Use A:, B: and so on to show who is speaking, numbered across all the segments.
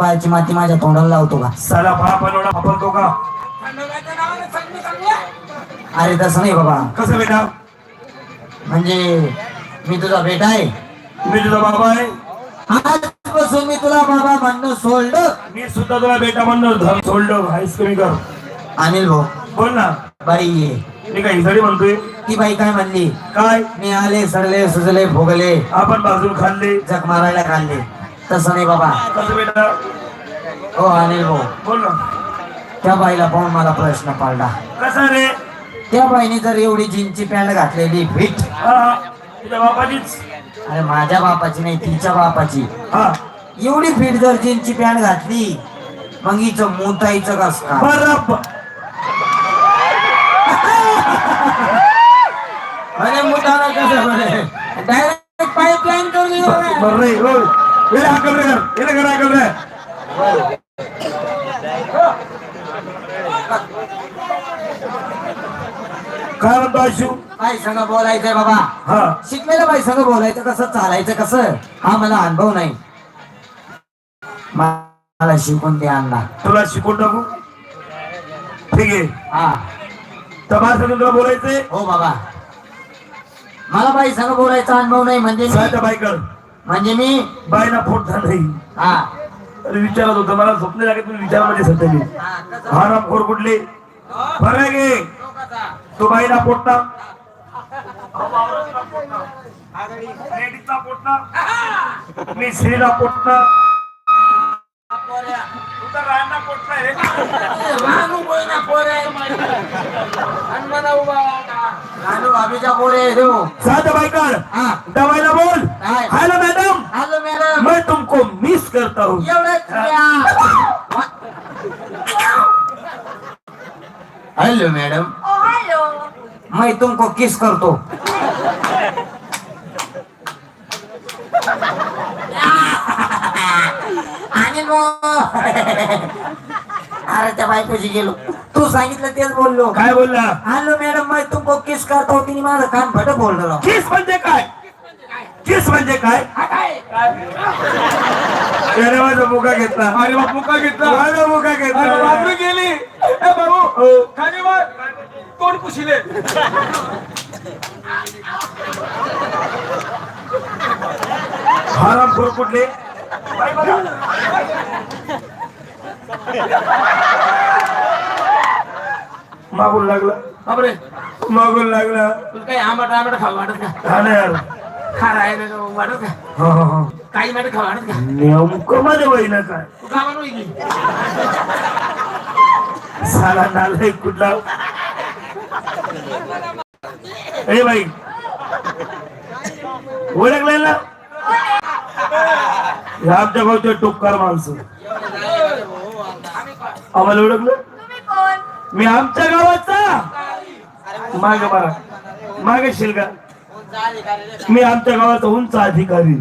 A: पायाची माती माझ्या तोंडाला लावतो का?
B: साला बापानोडा वापरतो का?
A: अरे तसं नाही बाबा.
B: कसं बेटा?
A: म्हणजे मी तुझा बेटा आहे.
B: मी तुझा बाबा आहे.
A: आजपासून मी तुला बाबा म्हणणं सोडलं.
B: मी सुद्धा तुला बेटा म्हणणार धर सोडलं हायस कमी कर.
A: अनिल भाऊ.
B: बोल ना.
A: बाई ये
B: मी काय हिसडी म्हणतोय.
A: ती बाई काय म्हणली?
B: काय?
A: मी आले सडले सुजले भोगले.
B: आपण बाजून खाल्ले.
A: जग मारायला काढले तसं नाही बाबा.
B: कसं बेटा.
A: हो अनिल भाऊ.
B: बोल ना.
A: त्या बाईला पाहून मला प्रश्न पडला.
B: कसा रे?
A: त्या बाईने जर एवढी जीनची पॅन्ट घातलेली फिट
B: हा हा. तुझ्या बापाचीच?
A: अरे माझ्या बापाची नाही तिच्या बापाची.
B: हा.
A: एवढी फिट जर जीनची पॅन्ट घातली मग हिचं मोताईचं कस का
B: बराबर
A: अरे मोठाला कसं बरे डायरेक्ट पाईपलाईन करून येऊ बघा.
B: बरं रे हो येले हाकल रे येले घर हाकल रे काय म्हणतो आशू
A: बाई संग बोलायचंय बाबा.
B: हा.
A: शिकलेल्या बाई संग बोलायचं कसं चालायचं कसं? हा मला अनुभव नाही. मला शिकून द्या अण्णा.
B: तुला शिकून टाकू? ठीक आहे.
A: हा.
B: तपास तुला बोलायचंय?
A: हो बाबा. मला बाई संग बोलायचा अनुभव नाही म्हणजे मी म्हणजे मी
B: बायना फोडता नाही.
A: हा.
B: अरे विचारत होतं मला स्वप्न जागे तुम्ही विचारमध्ये सध्या मी. हा राम खोर कुठले? बरं आहे गे तो बाईला पोटता? लेडीजचा पोटता मी स्त्रीला पोटणार तू तर
A: भाभीच्या पोरे देऊ
B: साध्या बायकर
A: हा
B: दवाईला बोल हॅलो मॅडम
A: हॅलो मॅडम
B: मैं तुमको मिस करता हूँ
A: हॅलो मॅडम मैं तुमको किस करतो आणि अरे त्या बायकोशी गेलो. तू सांगितलं तेच बोललो.
B: काय बोलला?
A: हॅलो मॅडम मैं तुमको किस करतो तिने माझं कान फट बोललो.
B: किस म्हणजे काय? किस म्हणजे काय? त्याने माझा मुका घेतला.
C: अरे बाप मुका घेतला.
B: माझा मुका
C: अरे बापरे
B: घेतला
C: गेली. ए बाबू. खाली वर. तोंड पुशिले?
B: हराम खोर कुठले. मागून लागला.
C: बापरे.
B: मागून लागला.
C: तुला काही आंबट आंबट खाऊ वाटत का?
B: हा ना यार.
C: आहे ना वाटत का?
B: हा, हा, हा.
C: काही माटे खाऊ वाटत का?
B: नेमकं माझ्या बहिणं काय?
C: तू म्हणू
B: साला कुठला? अरे बाई. ओळखलंय ना आमच्या गावचे टोपकार माणसं. आम्हाला ओळखलं? मी आमच्या गावाचा. माग बरा माग मागे शिलगा मी आमच्या गावाचा उंच अधिकारी.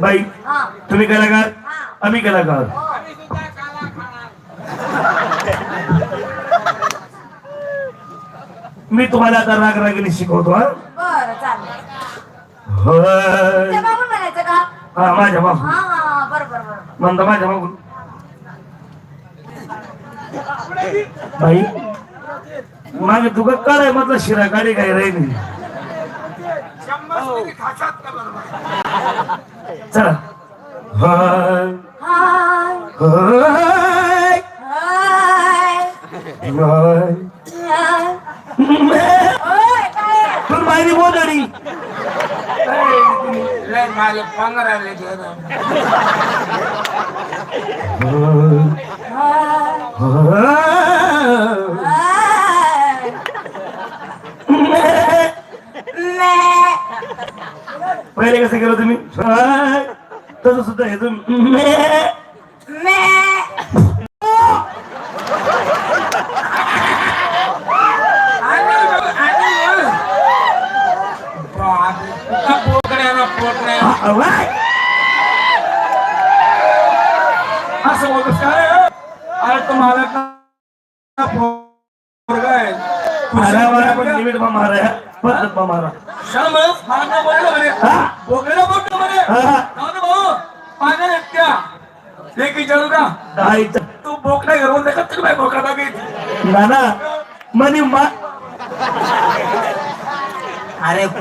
B: बाई तुम्ही कलाकार? आम्ही कलाकार. मी तुम्हाला आता राग रागिनी शिकवतो हा?
D: बरं चालेल.
B: होय.
D: ते बाबून म्हणायचं का?
B: हा माझ्या
D: हा हा बरोबर बरोबर
B: म्हणता माझ्या मागून बाई मागे तुका काय म्हटलं शिरा गाडी काही राहिली चला. होय.
D: हाय.
B: होय.
D: हाय. ओय, काय आहे?
B: तू मायरी बोलणी
C: माझे पंगराले
D: हाय.
B: पहिले कसं केलं तुम्ही तसं सुद्धा हे तुम्ही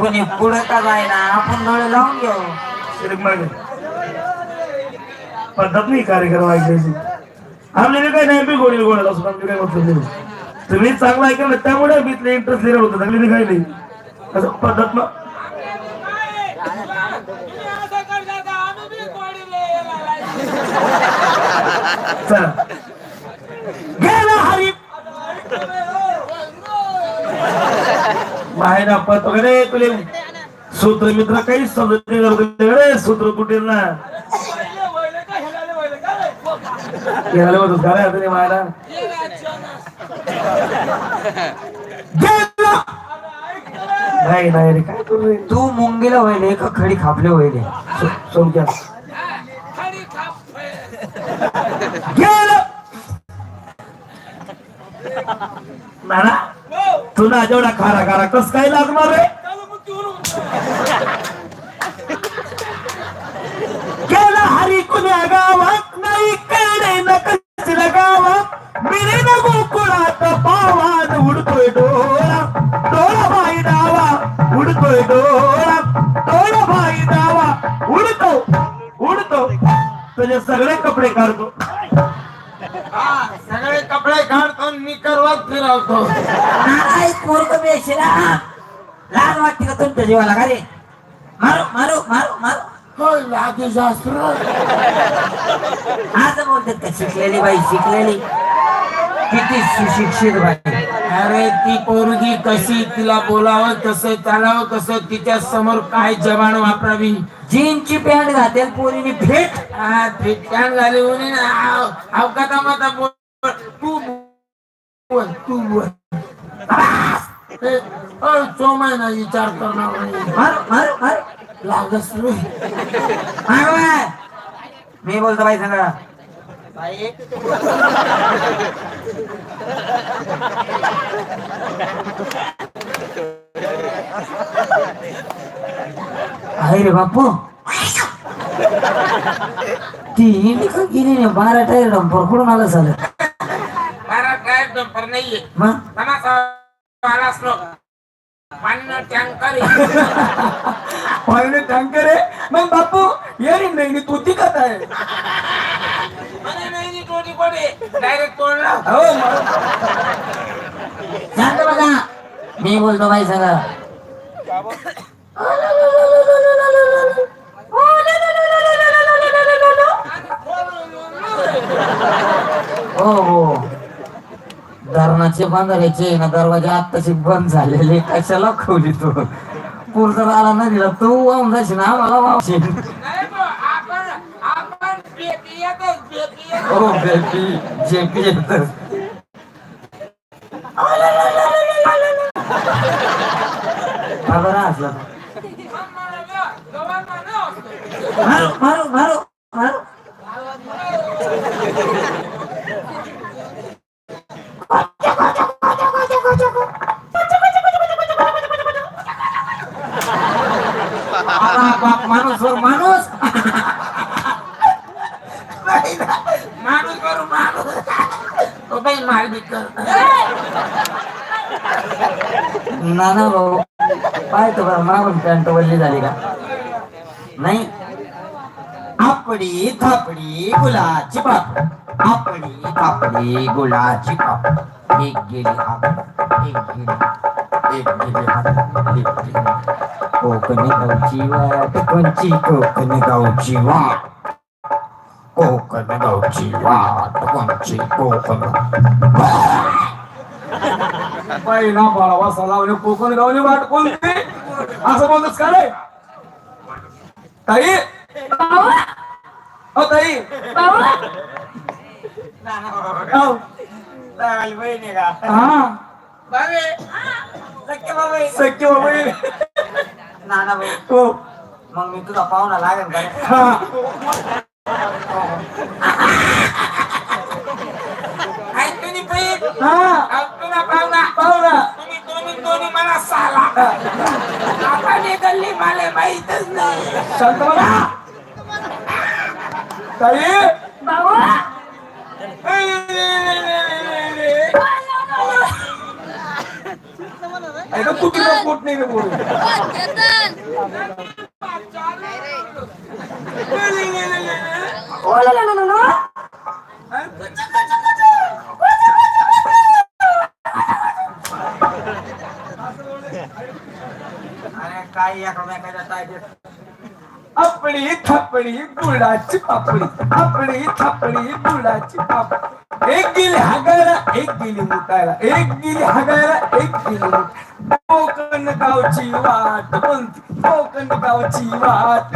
A: कोणी पुढे का जायना? आपण डोळे लावून घेऊ.
B: मागे पद्धत नाही कार्यक्रम ऐकायची. आपल्याला काही नाही बी गोडी गोड असं आमची काही मतलब नाही. तुम्ही चांगलं ऐकलं त्यामुळे मी इथले इंटरेस्ट दिलं होतं चांगली काही नाही. असं पद्धत चला गेला हरी बाहेर पत वगैरे तुले. सूत्र मित्र काहीच समजत नाही सूत्र कुठे ना गेला होतं काय नाही मायला. नाही नाही रे काय करू
A: तू मुंगीला व्हायले का खडी खापले व्हायले.
B: सोमक्या. गेलं! नाना! तुला जेवढा खारा खारा कस काय लागणार रे गेला हरी कुण्या गावात नाही कडे न कसला गावात. मिरे न गोकुळात पावान उडतोय डोळा. डोळा भाई डावा उडतोय डोळा. डोळा भाई डावा उडतो उडतो. तुझे सगळे कपडे काढतो.
C: सगळे कपडे काढतो मी करवत फिरवतो.
A: पोरग बेशिरा लाज वाटते का तुमच्या जीवाला का रे मारो मारो मारो मारो
C: होय लागे शास्त्र
A: असं बोलतात का शिकलेली बाई शिकलेली किती सुशिक्षित बाई
C: अरे ती पोरगी कशी तिला बोलावं कसं चालावं कसं तिच्या समोर काय जबान वापरावी
A: जीनची पॅन्ट घातेल पोरीने फेट
C: हा फिटकान झाली म्हणे ना, अवकाता माता बोल तू बोल तू बोल ए, अ, चोमाय ना विचार करणार नाही. लागस.
A: मी. बोलतो बाई सांगा. आहे रे बापू. ती इंडी का गेली नाही बारा टायर डंपर कुठून आलं झालं?
C: मला काय डंपर नाहीये.
A: मग?
C: आला असलो पाणी टँकर
B: पाहिजे टँकर आहे? मग बापू येरी नाही तू ती कथा आहे
C: नाही टोटी पडे डायरेक्ट तोडला.
B: हो
A: बघा मी बोलतो बाई सांगा हो हो. धरणाचे बांधायचे ना दरवाजे आत्ताचे बंद झालेले कशाला खोली तो? पूर जर आला नाही दिला तू वाहून जाशील ना आम्हाला वाहशील. हो बेबी जे पी येतच का बरं असलं मारो मारो मारो मारो आला बाप माणूस वर माणूस
C: माणूस करू माणूस तो बाई माल बिकर
A: नाना भाऊ पाहतो बरं मागून पॅन्ट झाली का? नाही. आपडी थापडी गुलाची पाप. आपडी थापडी गुलाची पाप. एक गेली हात एक गेली एक गेली हात एक गेली कोकणी गावची वाट कोणची कोकणी गावची वाट? कोकण गावची वाट कोणची कोकण
B: पहिला बाळा वासा सलावले कोकण गावली वाट कोणती? असं बोलतोस का रे? ताई? हो. ताई हो. हा सख्य बाबा ये.
A: नाना भाऊ.
B: हो.
A: मग मी तुझा पाहुणा लागेल का रे?
B: हा.
C: काय तुम्ही बाई
B: हा.
C: तुला पाहुणा?
B: पाहुणा.
C: तुम्ही दोन्ही दोन्ही मला साला आता गल्ली मला माहीतच नाही.
B: शांत बघा ताई.
D: भाऊ
B: ऐका तू तिला पोट नाही रे बोलू.
D: ओ ला ला ला ला ला.
A: अरे काय एकमेकाच्या ताब्यात
B: आपली थापडी गुळाची पापडी आपली थापडी गुळाची पापडी. एक गेली हागायला एक गेली मुतायला एक गेली हागायला एक गेली कोकण गावची वाट कोणती कोकण गावची वाट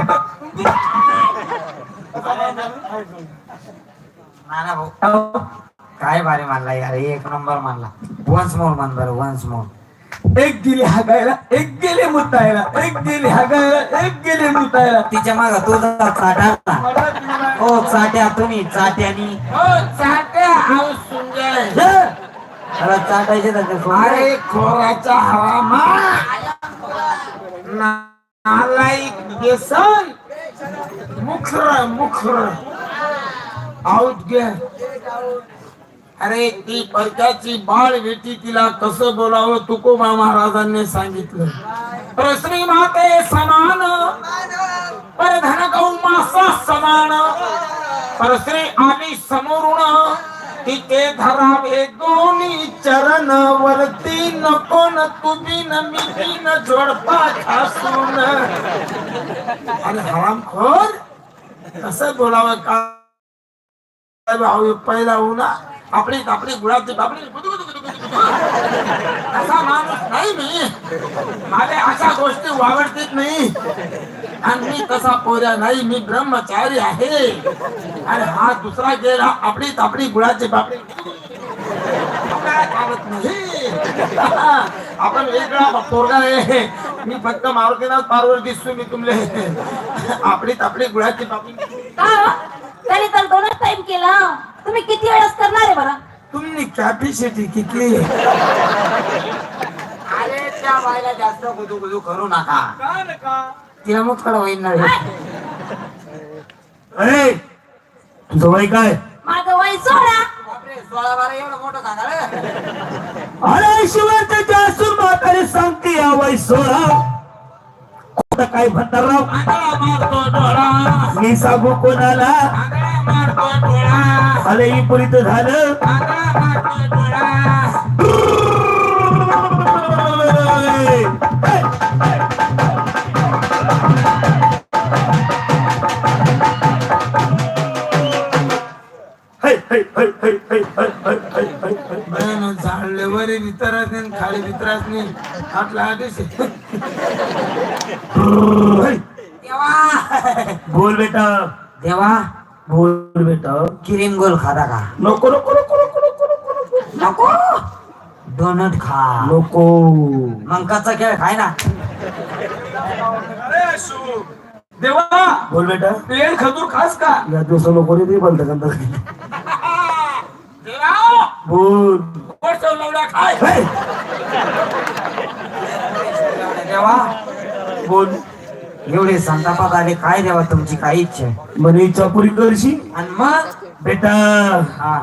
A: नाना भाऊ काय भारी मानला यार एक नंबर मानला. वन्स मोर मान बरं वन्स मोर
B: एक गेली हागायला एक गेली मुतायला एक गेली हागायला एक गेली मुतायला.
A: तिच्या माग तुझा चाटा हो चाट्या तुम्ही चाट्यानी.
C: हो
A: अरे चाटायचे ते.
C: अरे खोराचा हवामा. नालायक बेसन. मुखर मुखर. आउट गे अरे ती परक्याची बाळ बेटी तिला कसं बोलावं तुकोबा महाराजांनी सांगितलं. प्रश्री माते समान परधन गौ मासा समान. परश्री आली समोरून तिथे धरावे दोन्ही चरण वरती नको न तुम्ही न मिठी न जोडपा खासून आणि हरामखोर कसं बोलावं? का भाऊ पहिला उन्हा. आपली आपली गुळाची बापडी असा माणूस नाही मी. मला अशा गोष्टी वावडतीत नाही. आणि मी तसा पोऱ्या नाही मी ब्रह्मचारी आहे. आणि हा दुसरा गेला आपली तापडी गुळाचे बापडे चालत नाही. आपण वेगळा पोरगा आहे. मी फक्त मारुतीनाथ पारवर दिसतो मी तुमले. आपली तापडी गुळाची बापडी
D: का? त्याने तर दोनच टाइम केला. तुम्ही किती वेळेस करणार आहे बरं?
C: तुम्ही कॅपॅसिटी किती?
A: अरे त्या बायला जास्त गुदू गुदू करू नका.
B: का नका?
A: तिला मुतखड होईन ना रे.
B: अरे तुझं वय काय?
D: माझं वय सोळा.
A: बापरे, सोळा बारा एवढं मोठं सांगा रे.
B: अरे शिवाच्या असून म्हातारी सांगते या वय सोळा. कुठं काय म्हणणार राव? मी सांगू कोणाला? आलंही पुरीत झालं.
C: झाडले वरी वितरास नाही खाली वितरास नाही. आपला आदेश
B: बोल बेटा.
A: देवा.
B: बोल तो
A: क्रीम गोल खाता का
B: नको नको नको नको नको नको नको
A: डोनट खा
B: नको
A: मग कच्चा खेळ खाय ना
B: देवा बोल बेटा पेड़ खजूर खास का या दिवसा लोक नाही बोलता का बोल
C: खाय
A: देवा
B: बोल
A: एवढे संतापात आले काय देवा तुमची काय इच्छा आहे?
B: म्हणे चापुरी करशी.
A: आणि मग?
B: बेटा.
A: हा.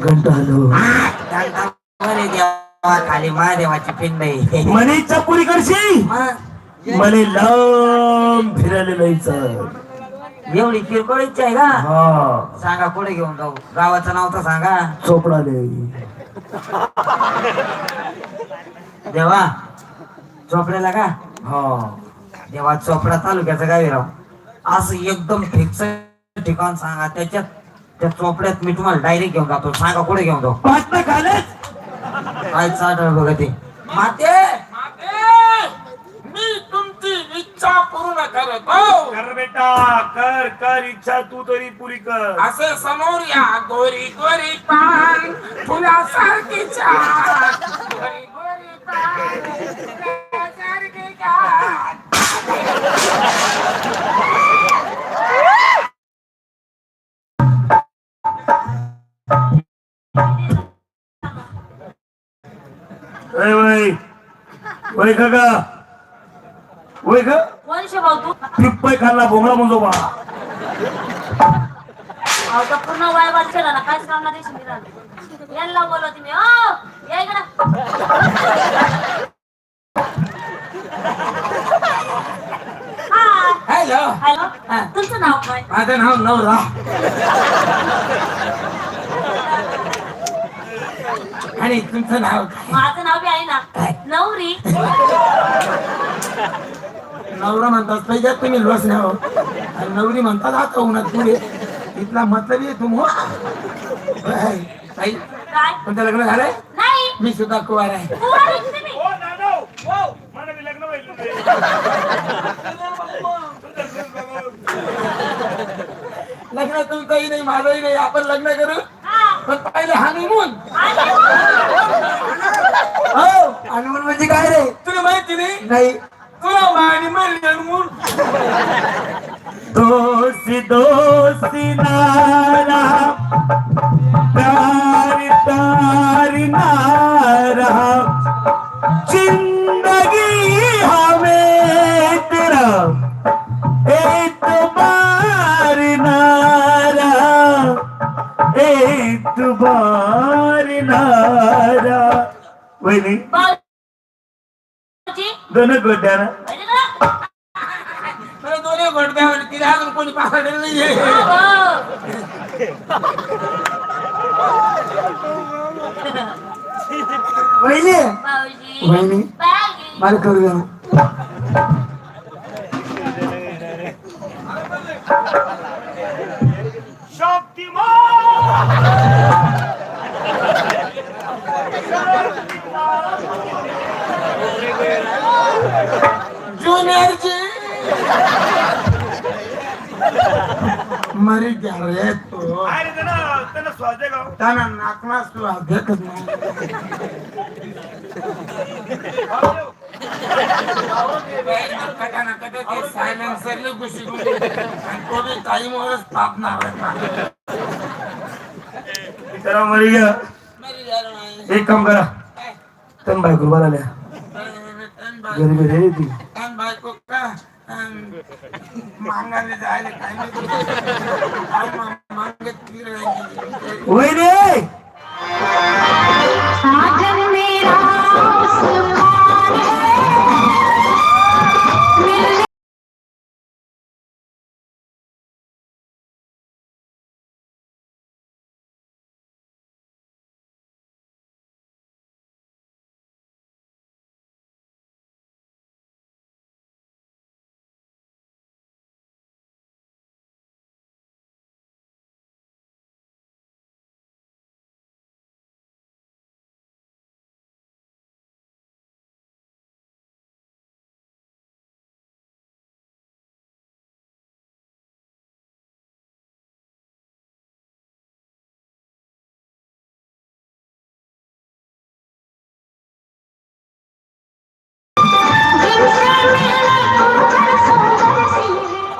B: घंटा हलो
A: देवा खाली महादेवाची पिंड आहे.
B: म्हणे चापुरी करशी.
A: मग?
B: म्हणे लांब फिरायला जायचं
A: एवढी किरकोळ इच्छा आहे का?
B: हा.
A: सांगा कुठे घेऊन जाऊ? गावाचं नाव तर सांगा.
B: चोपडाले.
A: देवा चोपड्याला का?
B: हा.
A: देवा चोपडा तालुक्याचं गावी राव. असं एकदम फिक्स ठिकाण सांगा. त्याच्यात त्या चोपड्यात मी तुम्हाला डायरेक्ट घेऊन जातो. सांगा कुठे घेऊन जाऊ? काय चालू बघा ते? माते!
C: माते, मी तुमची इच्छा पूर्ण करतो.
B: कर बेटा कर कर. इच्छा तू तरी पुरी कर.
C: असे समोर या गोरी गोरी पान. फुलासारखी छान. गोरी गोरी पान. फुलासारखी छान.
B: वय. का? वय का पिप्पय खाल्ला भोंगळा म्हणतो बा.
D: पूर्ण वाय वाल केला ना काहीच कामला देशील यांना बोलवते मी ओ या इकडं.
C: हॅलो
D: तुमचं नाव काय?
C: माझं नाव नवरा. आणि तुमचं नाव काय?
D: माझं नाव बी आहे ना. नवरी.
C: नवरा म्हणतात पाहिजे तुम्ही लोस हो. आणि नवरी म्हणतात आता उन्हात पुढे? इथला मतलब आहे तुम हो. ताई
D: काय?
C: तुमचं लग्न झालंय?
D: नाही.
C: मी सुद्धा कुवार आहे.
D: तू आहे तुम्ही.
B: हो दादा हो. मला बी लग्न व्हायचं नाही.
C: लग्न तुमचंही नाही माझंही नाही आपण लग्न करू.
D: हा.
C: पण पहिले हानिमून
D: आणि
A: हो. हनुमान म्हणजे काय रे?
C: तुला माहिती नाही?
A: नाही.
C: तुला मानी
B: नारा वहिनी.
D: भाऊजी
B: दोन गोट्या ना
C: दोन्ही घडत्यावर तिला अजून कोणी पाहडेल नाहीये
D: हो.
A: वहिनी. वहिनी. मला करू द्या. ना.
C: ज्युनियरची मरी क्या रे तो.
B: अरे त्यांना त्यांना स्वाद आहे का?
C: त्यांना नाकनास तू देखत नाही. सायलेन्सरले घुशी आणि तो बी टाईमवरच तापणार
B: मरी एक काम करा. तन बायको बनाल्या. घरी घरी आहे ती
C: बायको का मागायला जायला काय मागत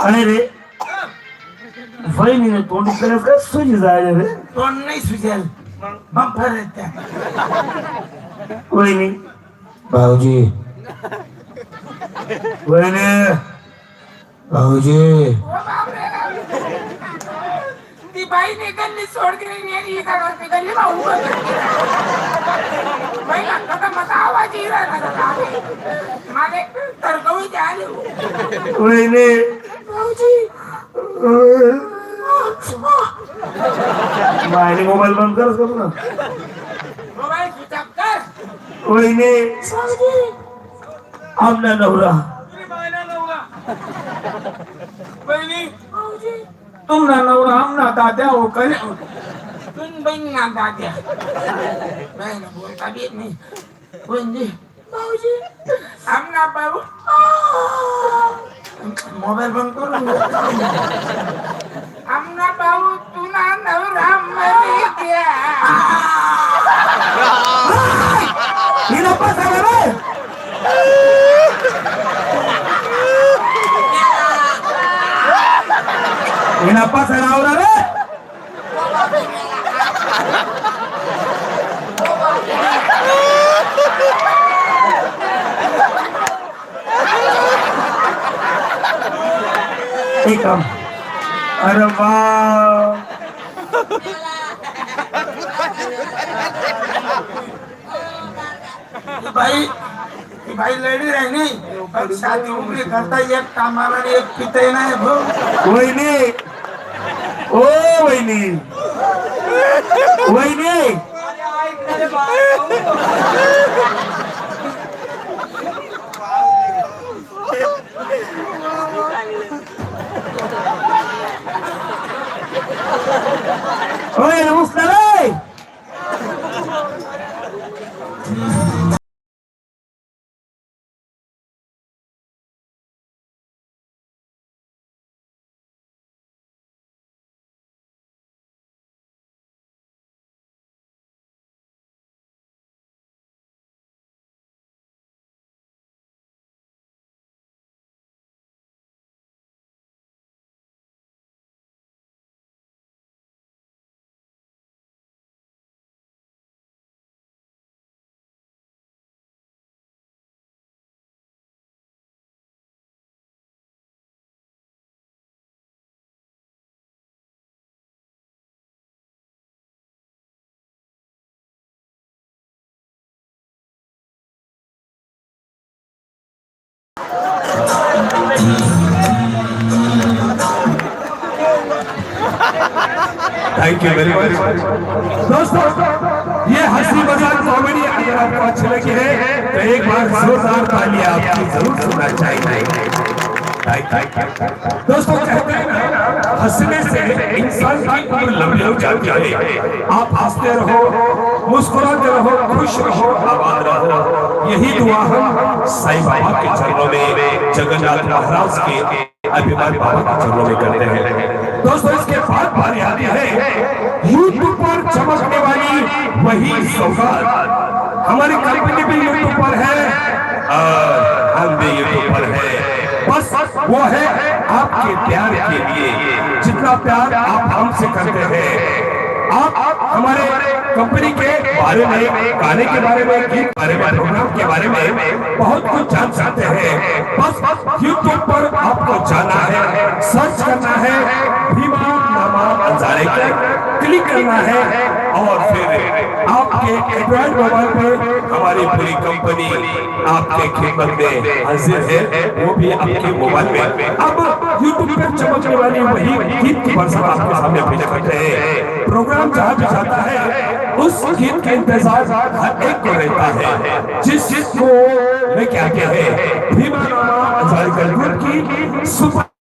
B: अरे रे. वहिनीने तोंड केलं का? सुजी जायला रे.
C: तोंड नाही सुचेल बंपर आहेत त्या.
B: वहिनी.
A: भाऊजी.
B: वहिनी.
A: भाऊजी.
C: ती बाई ने गल्ली सोड केली आणि एका घरची गल्ली भाऊ पहिला कसा माझा आवाज येईल माझे तर गवळी आले.
B: वहिनी. मायने मोबाईल बंद कर करू ना
C: मोबाईल स्विच ऑफ कर
B: वहिनी आमना नवरा
C: बहिणी तुमना नवरा आमना दाद्या हो करे तुम बहीण ना दाद्या बहीण बोलता बी येत नाही बहिणी भाऊजी आमना भाऊ मोबाईल बंद करून आमना भाऊ तुना नवरा मरी द्या
B: हिला नहीं कम अरे
C: भाई भाई लेडी आहे नहीं पण शादी उम्र करता एक कामाला आणि एक पिताई नाही वही
E: नहीं। ओ वही नहीं। वही नहीं। শোনেন মুসলারা थैंक यू वेरी मच दोस्तों ये हँसी मज़ाक कॉमेडी अगर आपको अच्छी लगी है तो एक बार जोरदार ताली आपकी ज़रूर सुनना चाहिए। दोस्तों कहते हैं ना, हंसने से इंसान की उम्र लंबी हो जाती है। आप हँसते रहो मुस्कुराते रहो खुश रहो आबाद रहो। यही दुआ हम साईं बाबा के चरणों में जगन्नाथ महाराज के अभिमान बाबा के चरणों में करते हैं। दोस्तों, इसके बाद बारी आती है। यूट्यूब पर चमकने वाली वही सौगात। हमारी कंपनी भी यूट्यूब पर है हम भी यूट्यूब पर है। बस वो है आपके प्यार के लिए। जितना प्यार आप हमसे करते हैं। आप हमारे कंपनी के बारे में, गाने के बारे में, गीत बारे में, प्रोग्राम के बारे में बहुत कुछ जान सकते हैं। बस यूट्यूब पर आपको जाना है, सर्च करना है भीमा नामा अंजारे का क्लिक करना है और फिर आपके एंड्रॉइड मोबाइल पर हमारी पूरी कंपनी आपके खिदमत में हाजिर है वो भी आपके मोबाइल में अब यूट्यूब पर चमकने वाली वही गीत की वर्षा आपके सामने पेश करते हैं प्रोग्राम जहाँ भी जाता है उस गीत का इंतज़ार हर एक को रहता है जिस जिस को मैं क्या क्या है भीमा नामा अंजारी की सुपर